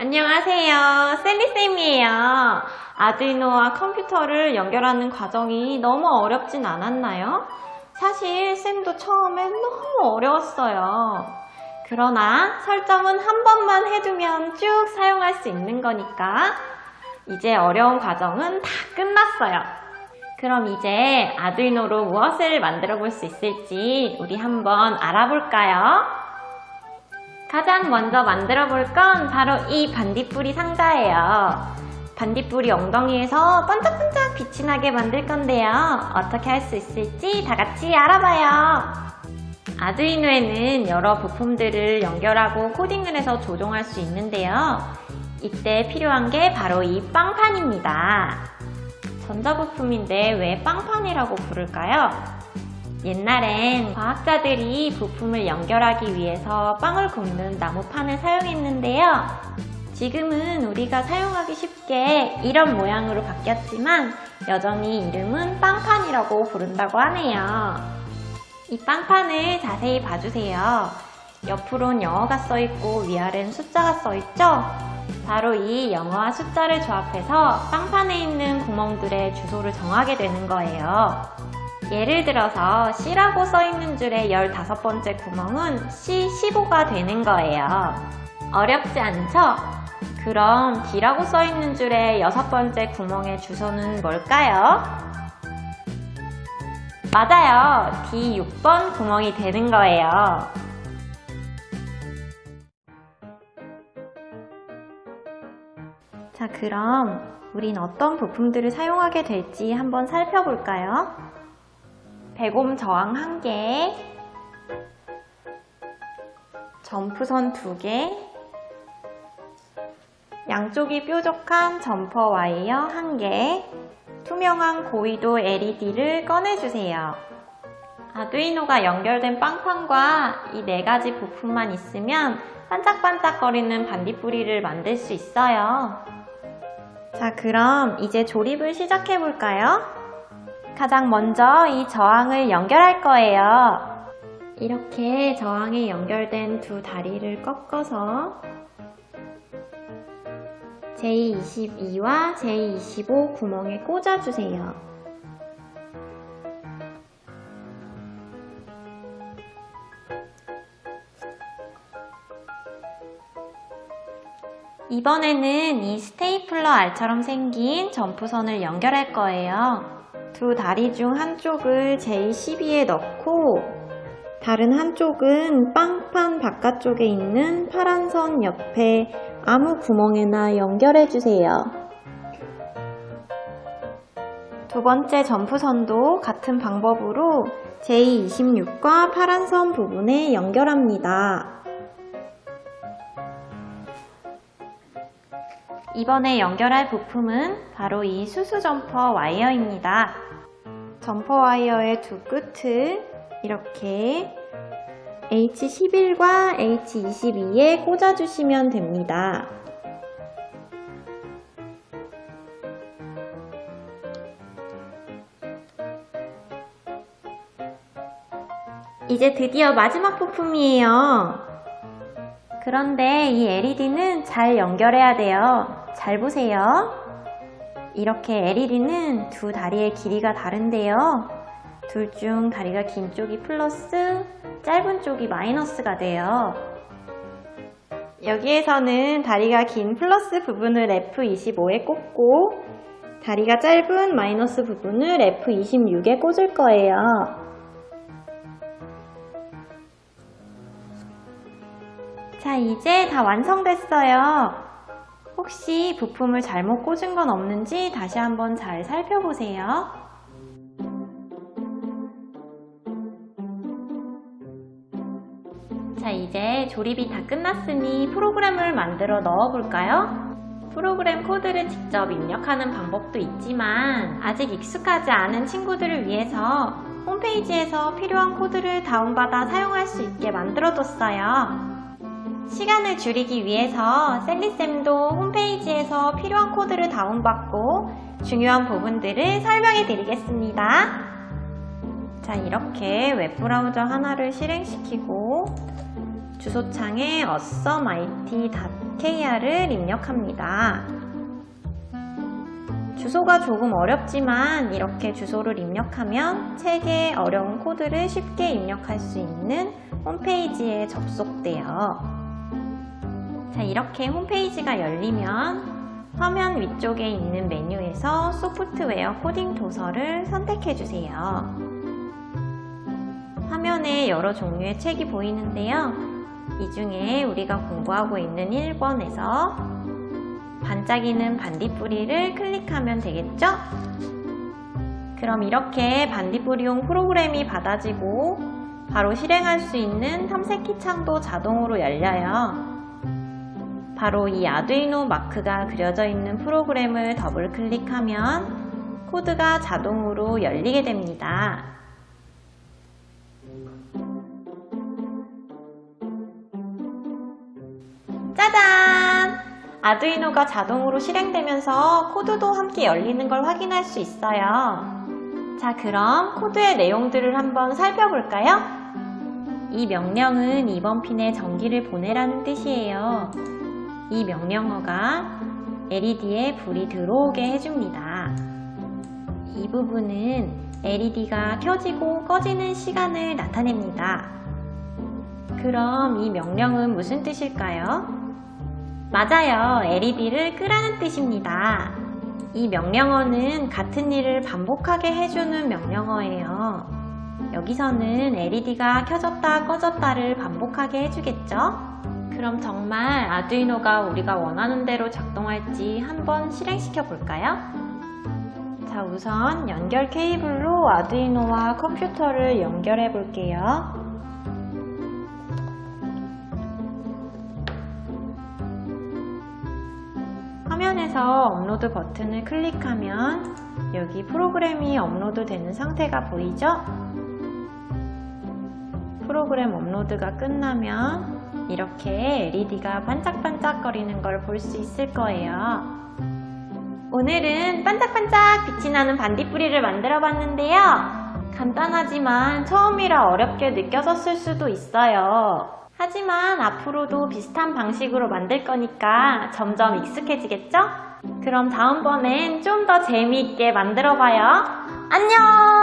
안녕하세요. 셀리쌤이에요. 아두이노와 컴퓨터를 연결하는 과정이 너무 어렵진 않았나요? 사실 쌤도 처음엔 너무 어려웠어요. 그러나 설정은 한 번만 해두면 쭉 사용할 수 있는 거니까 이제 어려운 과정은 다 끝났어요. 그럼 이제 아두이노로 무엇을 만들어 볼 수 있을지 우리 한번 알아볼까요? 가장 먼저 만들어 볼 건 바로 이 반딧불이 상자예요. 반딧불이 엉덩이에서 반짝반짝 빛이 나게 만들 건데요. 어떻게 할 수 있을지 다 같이 알아봐요. 아두이노에는 여러 부품들을 연결하고 코딩을 해서 조종할 수 있는데요. 이때 필요한 게 바로 이 빵판입니다. 전자부품인데 왜 빵판이라고 부를까요? 옛날엔 과학자들이 부품을 연결하기 위해서 빵을 굽는 나무판을 사용했는데요. 지금은 우리가 사용하기 쉽게 이런 모양으로 바뀌었지만 여전히 이름은 빵판이라고 부른다고 하네요. 이 빵판을 자세히 봐주세요. 옆으론 영어가 써있고 위아래는 숫자가 써있죠? 바로 이 영어와 숫자를 조합해서 빵판에 있는 구멍들의 주소를 정하게 되는 거예요. 예를 들어서 C라고 써있는 줄의 15번째 구멍은 C15가 되는 거예요. 어렵지 않죠? 그럼 D라고 써있는 줄의 여섯 번째 구멍의 주소는 뭘까요? 맞아요. D6번 구멍이 되는 거예요. 자, 그럼 우린 어떤 부품들을 사용하게 될지 한번 살펴볼까요? 배곰 저항 1개, 점프선 2개, 양쪽이 뾰족한 점퍼 와이어 1개, 투명한 고위도 LED를 꺼내주세요. 아두이노가 연결된 빵판과 이 네 가지 부품만 있으면 반짝반짝거리는 반딧불이를 만들 수 있어요. 자, 그럼 이제 조립을 시작해 볼까요? 가장 먼저 이 저항을 연결할 거예요. 이렇게 저항에 연결된 두 다리를 꺾어서 J22와 J25 구멍에 꽂아주세요. 이번에는 이 스테이플러 알처럼 생긴 점프선을 연결할 거예요. 두 다리 중 한쪽을 J12에 넣고 다른 한쪽은 빵판 바깥쪽에 있는 파란 선 옆에 아무 구멍에나 연결해 주세요. 두 번째 점프선도 같은 방법으로 J26과 파란 선 부분에 연결합니다. 이번에 연결할 부품은 바로 이 수수 점퍼 와이어입니다. 점퍼 와이어의 두 끝을 이렇게 H11과 H22에 꽂아주시면 됩니다. 이제 드디어 마지막 부품이에요. 그런데 이 LED는 잘 연결해야 돼요. 잘 보세요. 이렇게 LED는 두 다리의 길이가 다른데요. 둘 중 다리가 긴 쪽이 플러스, 짧은 쪽이 마이너스가 돼요. 여기에서는 다리가 긴 플러스 부분을 F25에 꽂고 다리가 짧은 마이너스 부분을 F26에 꽂을 거예요. 자, 이제 다 완성됐어요. 혹시 부품을 잘못 꽂은 건 없는지 다시 한번 잘 살펴보세요. 자, 이제 조립이 다 끝났으니 프로그램을 만들어 넣어 볼까요? 프로그램 코드를 직접 입력하는 방법도 있지만 아직 익숙하지 않은 친구들을 위해서 홈페이지에서 필요한 코드를 다운받아 사용할 수 있게 만들어 뒀어요. 시간을 줄이기 위해서 셀리쌤도 홈페이지에서 필요한 코드를 다운받고 중요한 부분들을 설명해 드리겠습니다. 자, 이렇게 웹브라우저 하나를 실행시키고 주소창에 awesomeit KR을 입력합니다. 주소가 조금 어렵지만 이렇게 주소를 입력하면 책에 어려운 코드를 쉽게 입력할 수 있는 홈페이지에 접속돼요. 자, 이렇게 홈페이지가 열리면 화면 위쪽에 있는 메뉴에서 소프트웨어 코딩 도서를 선택해 주세요. 화면에 여러 종류의 책이 보이는데요. 이 중에 우리가 공부하고 있는 1번에서 반짝이는 반딧불이를 클릭하면 되겠죠? 그럼 이렇게 반딧불이용 프로그램이 받아지고 바로 실행할 수 있는 탐색키 창도 자동으로 열려요. 바로 이 아두이노 마크가 그려져 있는 프로그램을 더블 클릭하면 코드가 자동으로 열리게 됩니다. 짜잔! 아두이노가 자동으로 실행되면서 코드도 함께 열리는 걸 확인할 수 있어요. 자, 그럼 코드의 내용들을 한번 살펴볼까요? 이 명령은 이번 핀에 전기를 보내라는 뜻이에요. 이 명령어가 LED에 불이 들어오게 해줍니다. 이 부분은 LED가 켜지고 꺼지는 시간을 나타냅니다. 그럼 이 명령은 무슨 뜻일까요? 맞아요. LED를 끄라는 뜻입니다. 이 명령어는 같은 일을 반복하게 해주는 명령어예요. 여기서는 LED가 켜졌다 꺼졌다를 반복하게 해주겠죠? 그럼 정말 아두이노가 우리가 원하는 대로 작동할지 한번 실행시켜 볼까요? 자, 우선 연결 케이블로 아두이노와 컴퓨터를 연결해 볼게요. 화면에서 업로드 버튼을 클릭하면 여기 프로그램이 업로드 되는 상태가 보이죠? 프로그램 업로드가 끝나면 이렇게 LED가 반짝반짝거리는 걸 볼 수 있을 거예요. 오늘은 반짝반짝 빛이 나는 반딧불이를 만들어 봤는데요. 간단하지만 처음이라 어렵게 느껴졌을 수도 있어요. 하지만 앞으로도 비슷한 방식으로 만들 거니까 점점 익숙해지겠죠? 그럼 다음번엔 좀 더 재미있게 만들어 봐요. 안녕!